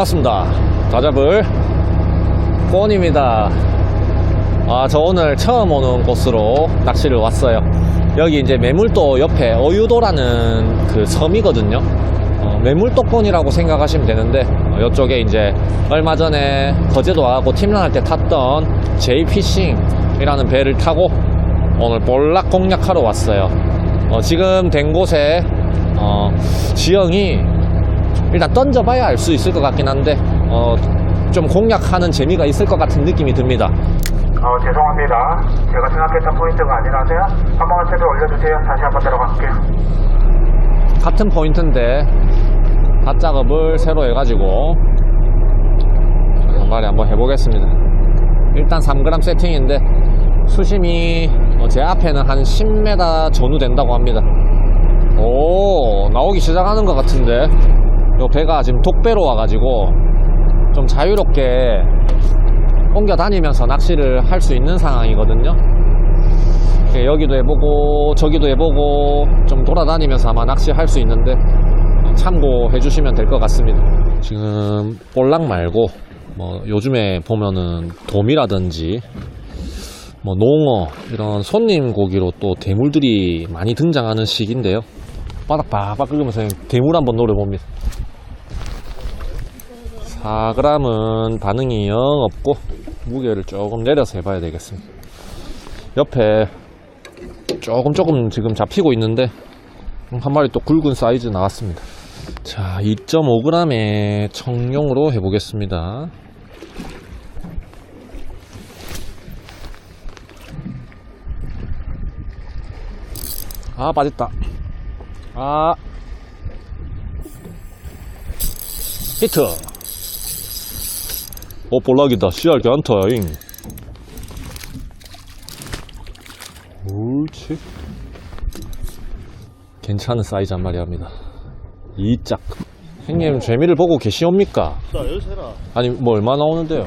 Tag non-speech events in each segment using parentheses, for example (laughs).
반갑습니다. 다잡을 꼰입니다. 아, 저 오늘 처음 오는 곳으로 낚시를 왔어요. 여기 이제 매물도 옆에 어유도라는 그 섬이거든요. 어, 매물도권이라고 생각하시면 되는데 어, 이쪽에 이제 얼마 전에 거제도 와고 팀런 할 때 탔던 제이피싱이라는 배를 타고 오늘 볼락 공략하러 왔어요. 어, 지금 된 곳에 어, 지형이 일단 던져봐야 알 수 있을 것 같긴 한데 어, 좀 공략하는 재미가 있을 것 같은 느낌이 듭니다. 어, 죄송합니다. 제가 생각했던 포인트가 아니라서요. 한 번만 채도 올려주세요. 다시 한번 들어갈게요. 같은 포인트인데 닷 작업을 새로 해가지고 한 마리 한번 해보겠습니다. 일단 3g 세팅인데 수심이 어, 제 앞에는 한 10m 전후 된다고 합니다. 오 나오기 시작하는 것 같은데 요 배가 지금 독배로 와가지고 좀 자유롭게 옮겨 다니면서 낚시를 할 수 있는 상황이거든요. 예, 여기도 해보고 저기도 해보고 좀 돌아다니면서 아마 낚시할 수 있는데 참고해 주시면 될 것 같습니다. 지금 볼락 말고 뭐 요즘에 보면은 돔이라든지 뭐 농어 이런 손님 고기로 또 대물들이 많이 등장하는 시기인데요. 바닥 박박 긁으면서 대물 한번 노려봅니다. 4g은 반응이 영 없고 무게를 조금 내려서 해봐야 되겠습니다. 옆에 조금 조금 지금 잡히고 있는데 한 마리 또 굵은 사이즈 나왔습니다. 자, 2.5g의 청룡으로 해보겠습니다. 아, 빠졌다. 아. 히트. 어, 볼락이다. 씨알 괜찮다 잉. 옳지. 괜찮은 사이즈 한 마리 합니다. 이짝. 형님, 재미를 보고 계시옵니까? 나 여기서 해라. 아니, 뭐 얼마 나오는데요?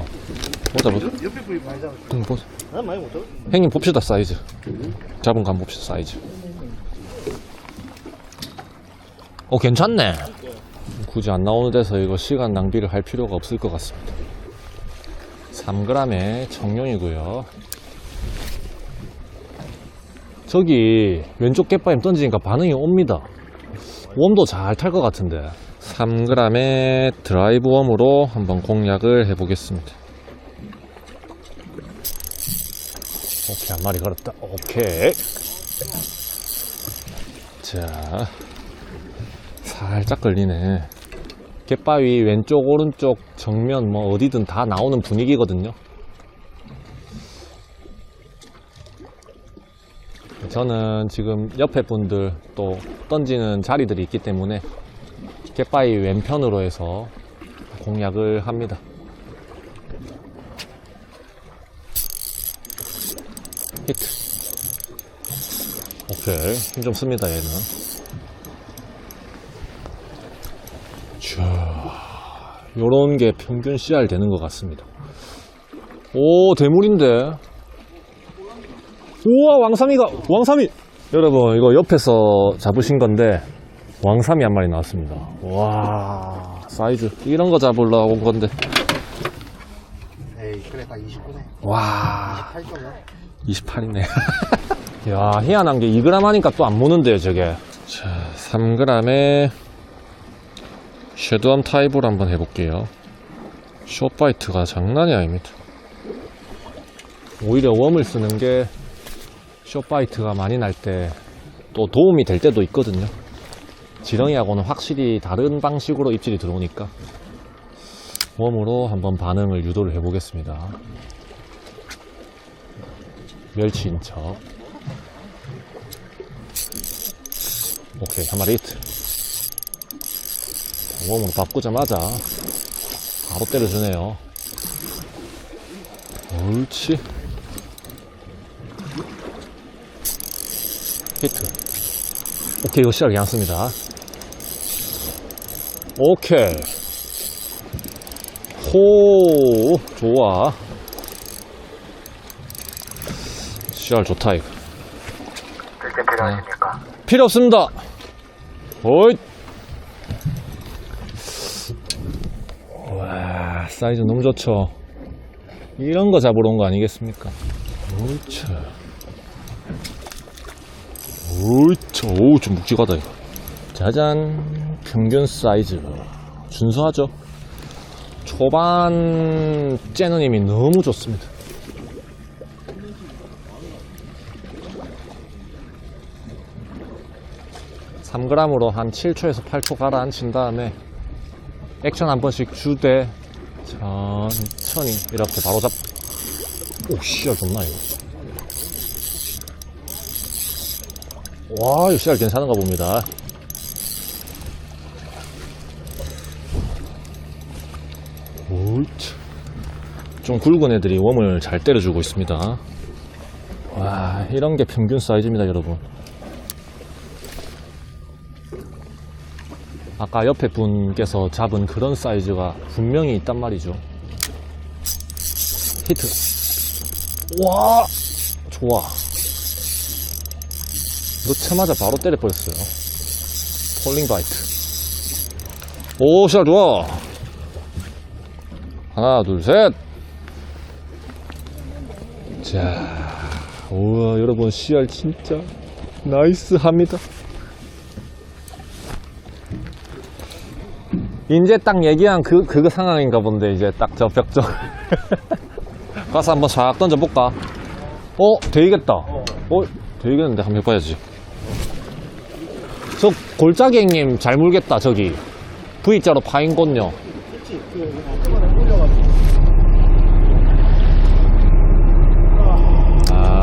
보자, 보자. 옆에 분이 많이 잡았어. 응, 보자. 난 많이 못 잡았어. 형님, 봅시다, 사이즈. 잡은 감 봅시다, 사이즈. 어, 괜찮네. 굳이 안 나오는 데서 이거 시간 낭비를 할 필요가 없을 것 같습니다. 3g의 청룡이고요. 저기 왼쪽 갯바임 던지니까 반응이 옵니다. 웜도 잘 탈 것 같은데. 3g의 드라이브 웜으로 한번 공략을 해보겠습니다. 오케이, 한 마리 걸었다. 오케이. 자, 살짝 걸리네. 갯바위 왼쪽, 오른쪽, 정면 뭐 어디든 다 나오는 분위기거든요. 저는 지금 옆에 분들 또 던지는 자리들이 있기 때문에 갯바위 왼편으로 해서 공략을 합니다. 히트. 오케이. 힘 좀 씁니다, 얘는. 요런 게 평균 CR 되는 것 같습니다. 오, 대물인데. 우와, 왕삼이가, 왕삼이! 여러분, 이거 옆에서 잡으신 건데, 왕삼이 한 마리 나왔습니다. 와, 사이즈. 이런 거 잡으러 온 건데. 에이, 그래, 딱 29네. 와, 8점이야. 28이네. (laughs) 야, 희한한 게 2g 하니까 또 안 무는데요, 저게. 자, 3g에 쉐드암 타입으로 한번 해볼게요. 숏바이트가 장난이 아닙니다. 오히려 웜을 쓰는 게 숏바이트가 많이 날 때 또 도움이 될 때도 있거든요. 지렁이하고는 확실히 다른 방식으로 입질이 들어오니까 웜으로 한번 반응을 유도를 해보겠습니다. 멸치 인 척 오케이 한 마리 히트 웜으로 바꾸자마자 바로 때려주네요. 옳지. 히트. 오케이 이거 시작 괜찮습니다. 오케이. 호 좋아. CR 좋다 이거? 필요 없습니다. 어이 사이즈 너무 좋죠. 이런 거 잡으러 온 거 아니겠습니까? 오차. 오차. 오, 좀 묵직하다, 이거. 짜잔. 평균 사이즈. 준수하죠? 초반 째누님이 너무 좋습니다. 삼 g 으로 한 7초에서 8초 가라앉힌 다음에 액션 한 번씩 주되 천천히 이렇게 바로 잡. 오 씨알 좋나 이거. 와, 이 씨알 괜찮은가 봅니다. 옳지. 좀 굵은 애들이 웜을 잘 때려주고 있습니다. 와, 이런 게 평균 사이즈입니다, 여러분. 아까 옆에 분께서 잡은 그런 사이즈가 분명히 있단 말이죠. 히트. 와, 좋아. 넣자마자 바로 때려버렸어요. 폴링 바이트. 오, 샷 좋아. 하나, 둘, 셋. 자, 우와, 여러분, CR 진짜 나이스 합니다. 이제 딱 얘기한 그, 그거 상황인가 본데, 이제 딱 저 벽적. (laughs) 가서 한번 싹 던져볼까? 어, 되겠다. 어, 되겠는데, 한번 해봐야지. 저 골짜기님 잘 물겠다, 저기. V자로 파인 곳요. 그 아.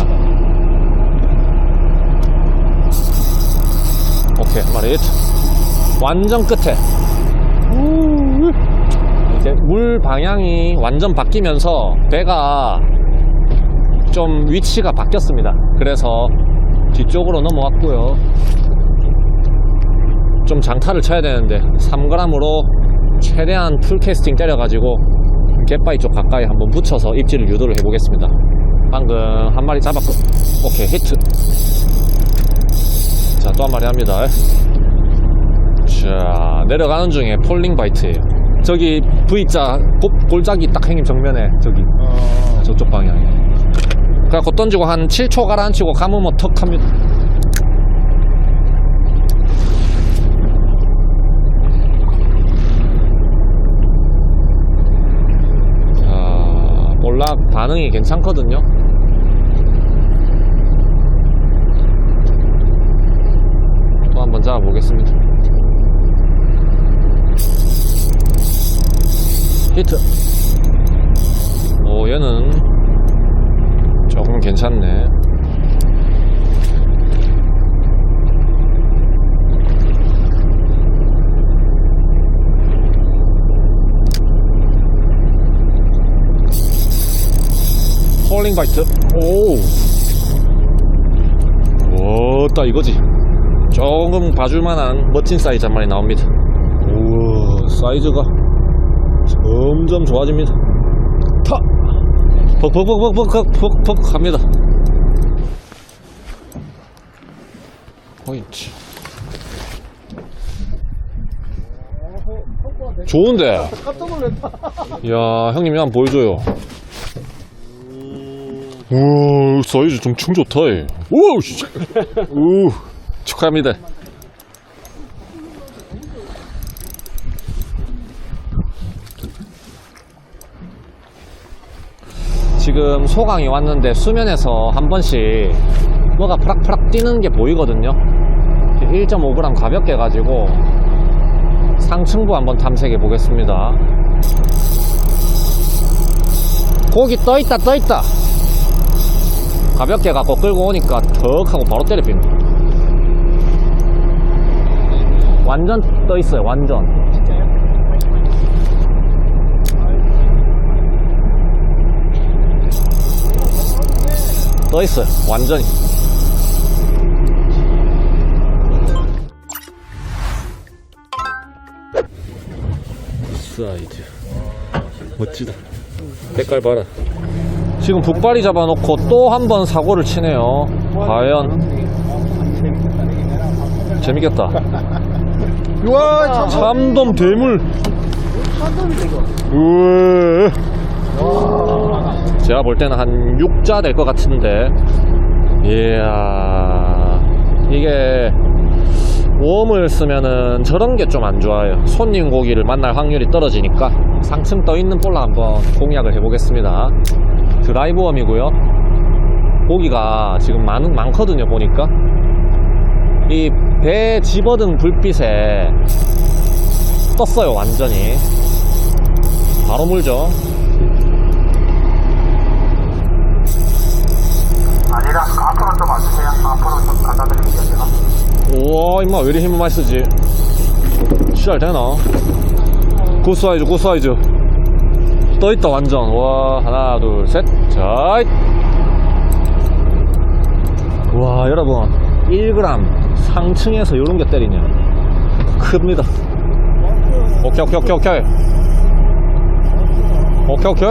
오케이, 한 마리. 완전 끝에. 우. 이제 물 방향이 완전 바뀌면서 배가 좀 위치가 바뀌었습니다. 그래서 뒤쪽으로 넘어왔고요. 좀 장타를 쳐야 되는데 3g으로 최대한 풀캐스팅 때려가지고 갯바위 쪽 가까이 한번 붙여서 입질을 유도를 해보겠습니다. 방금 한 마리 잡았고 오케이 히트 자 또 한 마리 합니다 자 내려가는 중에 폴링 바이트예요 저기 V자 골- 골짜기 딱 행님 정면에 저기. 어. 저쪽 방향에. 그래갖고 던지고 한 7초 가라앉히고 감으면 턱 합니다. 자 볼락 반응이 괜찮거든요. 또 한번 잡아보겠습니다 히트. 오 얘는 조금 괜찮네. 폴링 바이트 오. 오따 이거지. 조금 봐줄만한 멋진 사이즈 한 마리 나옵니다. 우와 사이즈가 점점 좋아집니다. 타! 퍽퍽퍽퍽퍽퍽퍽 합니다. 포인트 좋은데? 야 형님 이거 한번 보여줘요. 우와 사이즈 엄청 좋다 이. 우와 축하합니다 지금 소강이 왔는데 수면에서 한 번씩 뭐가 프락프락 뛰는 게 보이거든요. 1.5g 가볍게 가지고 상층부 한번 탐색해 보겠습니다. 고기 떠있다 떠있다. 가볍게 갖고 끌고 오니까 턱 하고 바로 때려 빕니다. 완전 떠있어요 완전 떠있어요. 완전히. 사이즈 멋지다. 색깔 봐라. 지금 북발이 잡아놓고 또 한 번 사고를 치네요. 과연. 재밌겠다. 우와 참 참돔 대물. 참돔이다 이거. 우와 제가 볼 때는 한 6자 될 것 같은데. 이야 이게 웜을 쓰면은 저런 게 좀 안 좋아요. 손님 고기를 만날 확률이 떨어지니까. 상층 떠 있는 볼라 한번 공략을 해보겠습니다. 드라이브 웜이고요. 고기가 지금 많, 많거든요 보니까. 이배 집어등 불빛에 떴어요 완전히. 바로 물죠 아니라 앞으로 좀 와주세요. 앞으로 좀 갖다 드릴게요, 제가. 우와 임마 왜 이리 힘을 많이 쓰지? 시알 되나? 굿 사이즈 굿 사이즈. 떠있다 완전. 와 하나 둘 셋 자 와 여러분. 1g 상층에서 요런 게 때리냐 큽니다. 오케이 오케이 오케이 오케이. 오케이 오케이.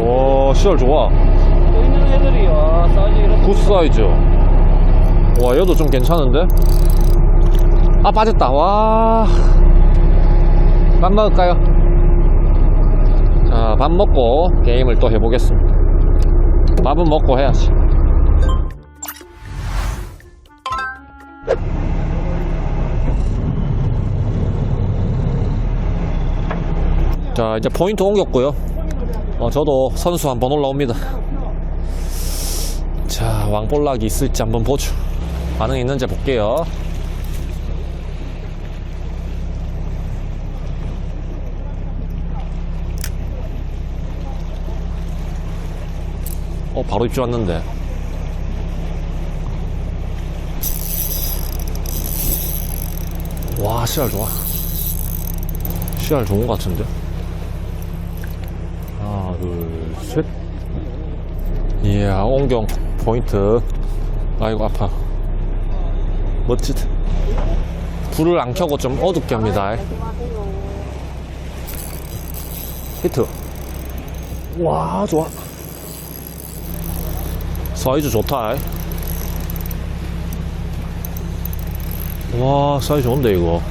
와 시알 좋아 와 사이즈 이렇게 굿 사이즈. 와, 얘도 좀 괜찮은데? 아, 빠졌다. 와. 밥 먹을까요? 자, 밥 먹고 게임을 또 해보겠습니다. 밥은 먹고 해야지. 자, 이제 포인트 옮겼고요. 어, 저도 선수 한번 올라옵니다. 자, 왕볼락이 있을지 한번 보죠. 반응 있는지 볼게요. 어, 바로 입주 왔는데. 와, 씨알 좋아. 씨알 좋은 것 같은데. 하나, 둘, 셋. 이야, 옹경 포인트. 아이고, 아파. 멋지다. 불을 안 켜고 좀 어둡게 합니다. 히트. 와, 좋아. 사이즈 좋다. 와, 사이즈 좋은데, 이거.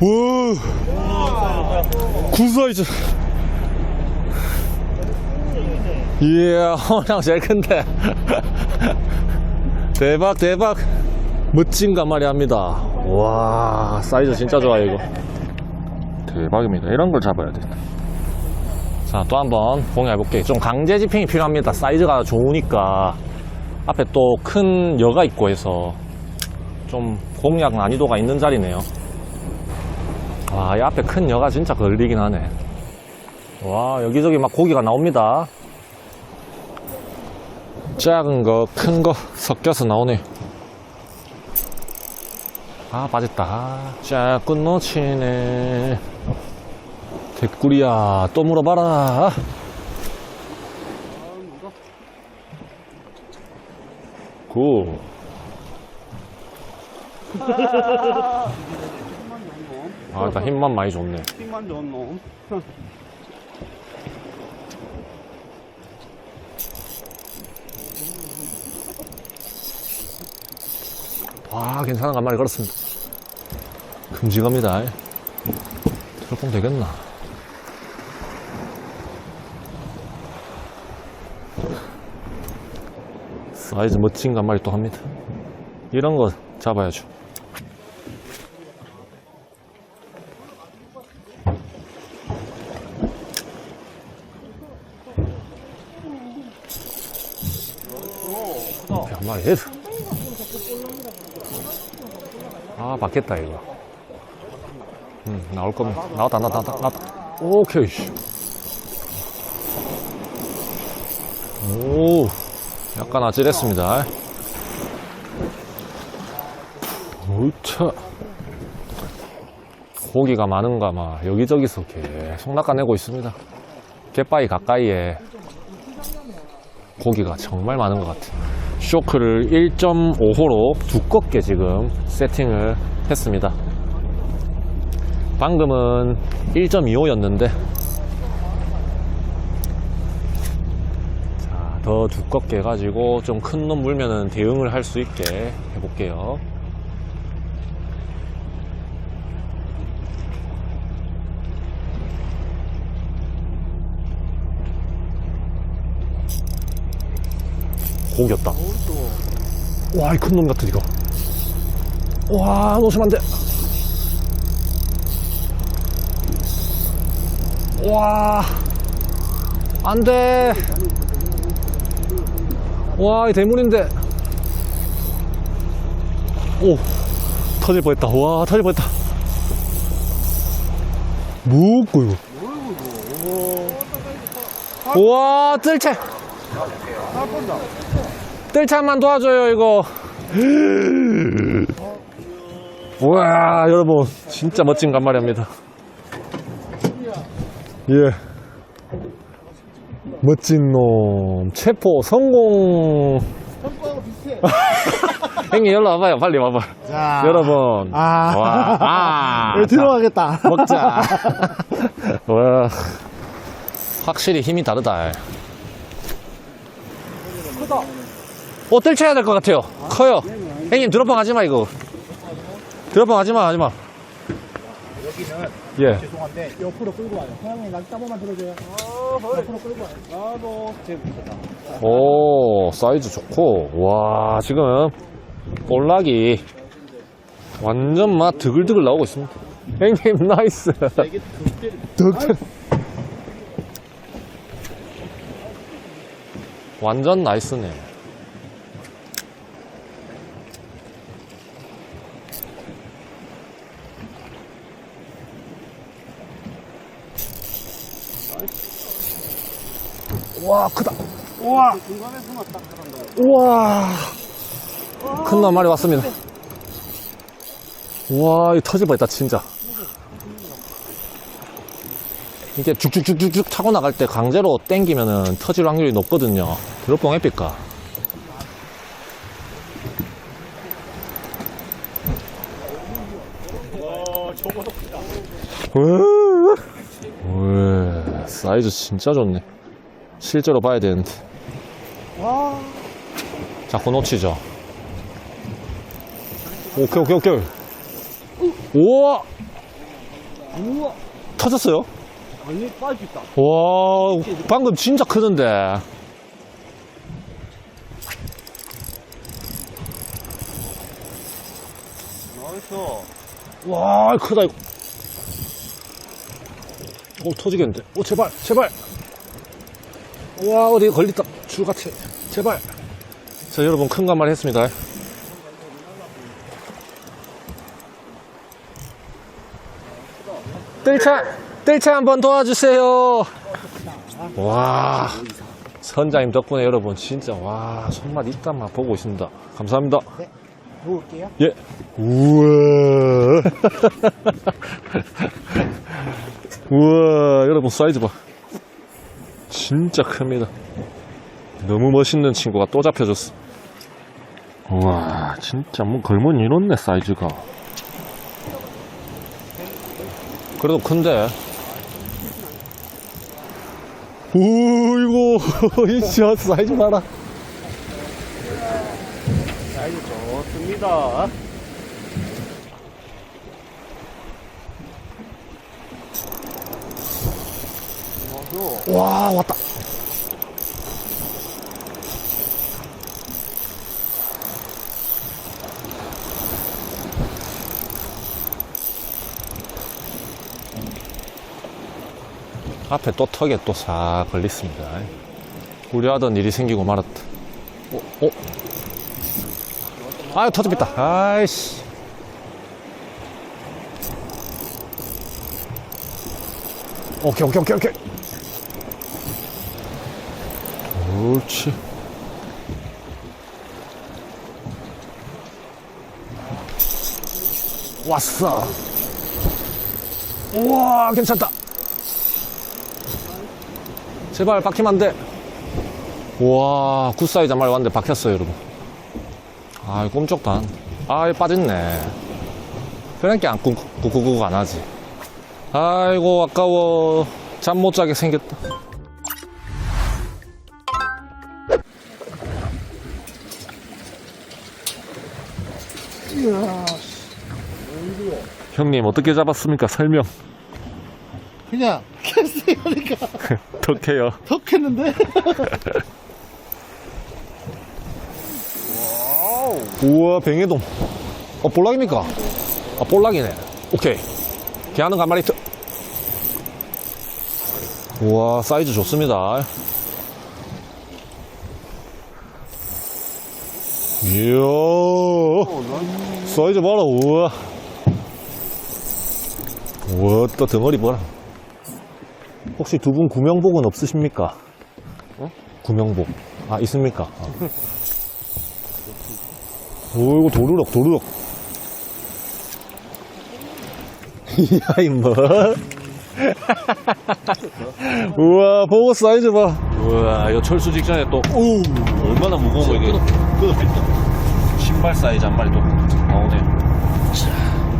와, 구 사이즈. 이야, (laughs) 허랑 제일 큰데. (laughs) 대박, 대박. 멋진 간말이 합니다. 와, 사이즈 진짜 좋아요, 이거. 대박입니다. 이런 걸 잡아야 돼. 자, 또 한번 공유해 볼게요. 좀 강제 집행이 필요합니다. 사이즈가 좋으니까. 앞에 또 큰 여가 있고 해서 좀 공략 난이도가 있는 자리네요. 와, 이 앞에 큰 여가 진짜 걸리긴 하네. 와, 여기저기 막 고기가 나옵니다. 작은 거, 큰 거 섞여서 나오네. 아, 빠졌다. 아, 자꾸 놓치네. 개꿀이야. 또 물어봐라. 굿. (laughs) 아, 일단 힘만 많이 줬네. 힘만 좋은 와, 괜찮은 간말이 걸었습니다. 금지갑니다. 트럭봉 되겠나? 사이즈 멋진 간말이 또 합니다. 이런 거 잡아야죠. 한 마리 해서. 아, 맞겠다, 이거. 음, 나올 거면. 나왔다, 나왔다, 나왔다. 오케이, 씨. 오, 약간 아찔했습니다. 오차. 고기가 많은가, 막, 여기저기서 계속 낚아내고 있습니다. 갯바위 가까이에 고기가 정말 많은 것 같아요. 쇼크를 1.5호로 두껍게 지금 세팅을 했습니다. 방금은 1.25 였는데 더 두껍게 해가지고 좀 큰 놈 물면은 대응을 할 수 있게 해볼게요. 고겼다. 와이 큰 놈 같은 이거. 와, 놓으시면 안 돼. 와, 안 돼. 와, 이 대물인데. 오, 터질 뻔했다. 와, 터질 뻔했다. 뭐고, 이거? 우와, 뜰채. 뜰채만 도와줘요, 이거. 우와, 여러분. 진짜 멋진 간말입니다. 예. 멋진 놈. 체포 성공. (laughs) 형님, 일로 와봐요. 빨리 와봐. 자, 여러분. 아. 와, 아. (laughs) 들어가겠다. 먹자. (laughs) 와, 확실히 힘이 다르다. 크다. 어, 뜰쳐야 될 것 같아요. 커요. 형님, 드롭방 하지 마, 이거. 드롭방 하지 마, 하지 마. 여기는 예. 죄송한데 옆으로 끌고 와요. 사장님 한 번만 들어줘요. 옆으로 끌고 와요. 나도 재밌다. 오, 사이즈 좋고. 와, 지금, 볼락이 완전 막 드글드글 나오고 있습니다. 형님, 나이스. 이게 득대. 완전 나이스네. 와, 크다. 우와. 딱 들어간다. 우와. 큰놈 말이 왔습니다. 우와, 이 터질 뻔했다, 진짜. 이게 쭉쭉쭉쭉쭉 타고 나갈 때 강제로 땡기면은 터질 확률이 높거든요. 드롭봉 에픽가. 왜 사이즈 진짜 좋네. 실제로 봐야 되는데. 자꾸 놓치죠. 오케이, 오케이, 오케이. 우와! 우와. 터졌어요? 아니, 빠졌다. 와, 방금 진짜 크던데. 나이스. 와, 크다, 이거. 오, 터지겠는데. 오, 제발, 제발. 와, 어디 걸렸다. 줄같이. 제발. 자, 여러분, 큰 간말 했습니다. 뜰차, 뜰차 한번 도와주세요. 와, 선장님 덕분에 여러분, 진짜, 와, 손맛 있단만 보고 있습니다. 감사합니다. 놓을게요. 예. 우와. (laughs) 우와, 여러분 사이즈 봐. 진짜 큽니다. 너무 멋있는 친구가 또 잡혀줬어. 우와, 진짜 뭐 걸문 이렇네, 사이즈가. 그래도 큰데. 오, 이거, (laughs) 이 진짜 사이즈 봐라. 사이즈 좋습니다. 와, 왔다. 앞에 또 턱에 또 싹 걸렸습니다. 우려하던 일이 생기고 말았다. 어, 어? 아유, 터집니다. 아이씨. 오케이, 오케이, 오케이, 오케이. 옳지. 왔어. 우와, 괜찮다. 제발 박히면 안 돼. 우와, 굿사이즈 한 마리 왔는데 박혔어요, 여러분. 아, 꼼짝도 안. 아, 빠졌네. 그러니까 안, 꾹꾹꾹꾹 안 하지. 아이고, 아까워. 잠 못 자게 생겼다. 형님, 어떻게 잡았습니까? 설명. 그냥 캐스팅하니까 어떡해요? 턱 했는데. 우와, 뱅에돔. 어, 볼락입니까? 아, 볼락이네. 오케이. 개하는 마리 더. 우와, 사이즈 좋습니다. 이야, 사이즈 봐라, 우와. 우와, 또 덩어리 봐라. 혹시 두 분 구명복은 없으십니까? 어? 구명복. 아, 있습니까? 아. 오, 이거 도루럭, 도루럭. (laughs) 이야, 임마. (laughs) 우와, 보고 사이즈 봐. 우와, 이거 철수 직전에 또, 오, 얼마나 무거운 거 이게. 신발 사이즈 한 마리 또. 자,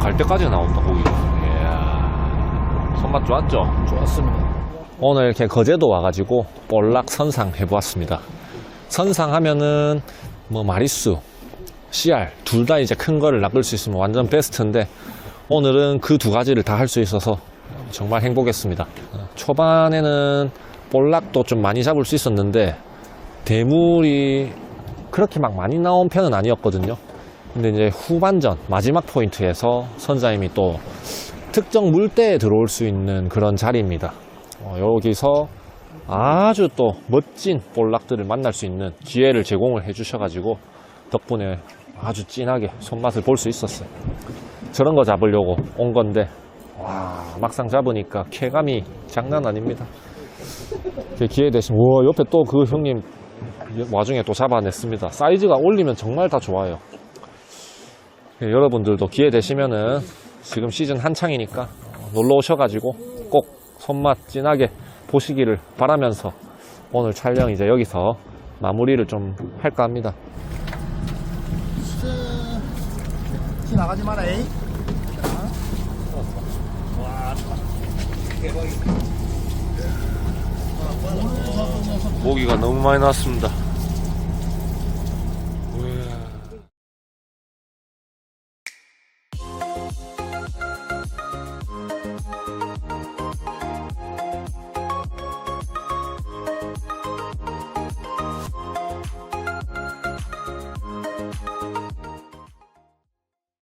갈 때까지 나온다, 고기가. 이야, 손맛 좋았죠? 좋았습니다. 오늘 이렇게 거제도 와가지고 볼락 선상 해보았습니다. 선상 하면은 뭐 마리수, CR 둘 다 이제 큰 거를 낚을 수 있으면 완전 베스트인데 오늘은 그 두 가지를 다 할 수 있어서 정말 행복했습니다. 어, 초반에는 볼락도 좀 많이 잡을 수 있었는데 대물이 그렇게 막 많이 나온 편은 아니었거든요. 근데 이제 후반전 마지막 포인트에서 선장님이 또 특정 물대에 들어올 수 있는 그런 자리입니다. 어, 여기서 아주 또 멋진 볼락들을 만날 수 있는 기회를 제공을 해주셔가지고 덕분에 아주 진하게 손맛을 볼 수 있었어요. 저런 거 잡으려고 온 건데 와 막상 잡으니까 쾌감이 장난 아닙니다. 기회 되시면 우와 옆에 또 그 형님 와중에 또 잡아냈습니다. 사이즈가 올리면 정말 다 좋아요. 예, 여러분들도 기회 되시면은 지금 시즌 한창이니까 놀러 오셔가지고 꼭 손맛 진하게 보시기를 바라면서 오늘 촬영 이제 여기서 마무리를 좀 할까 합니다. 티 나가지 마라, 에이. 고기가 너무 많이 나왔습니다.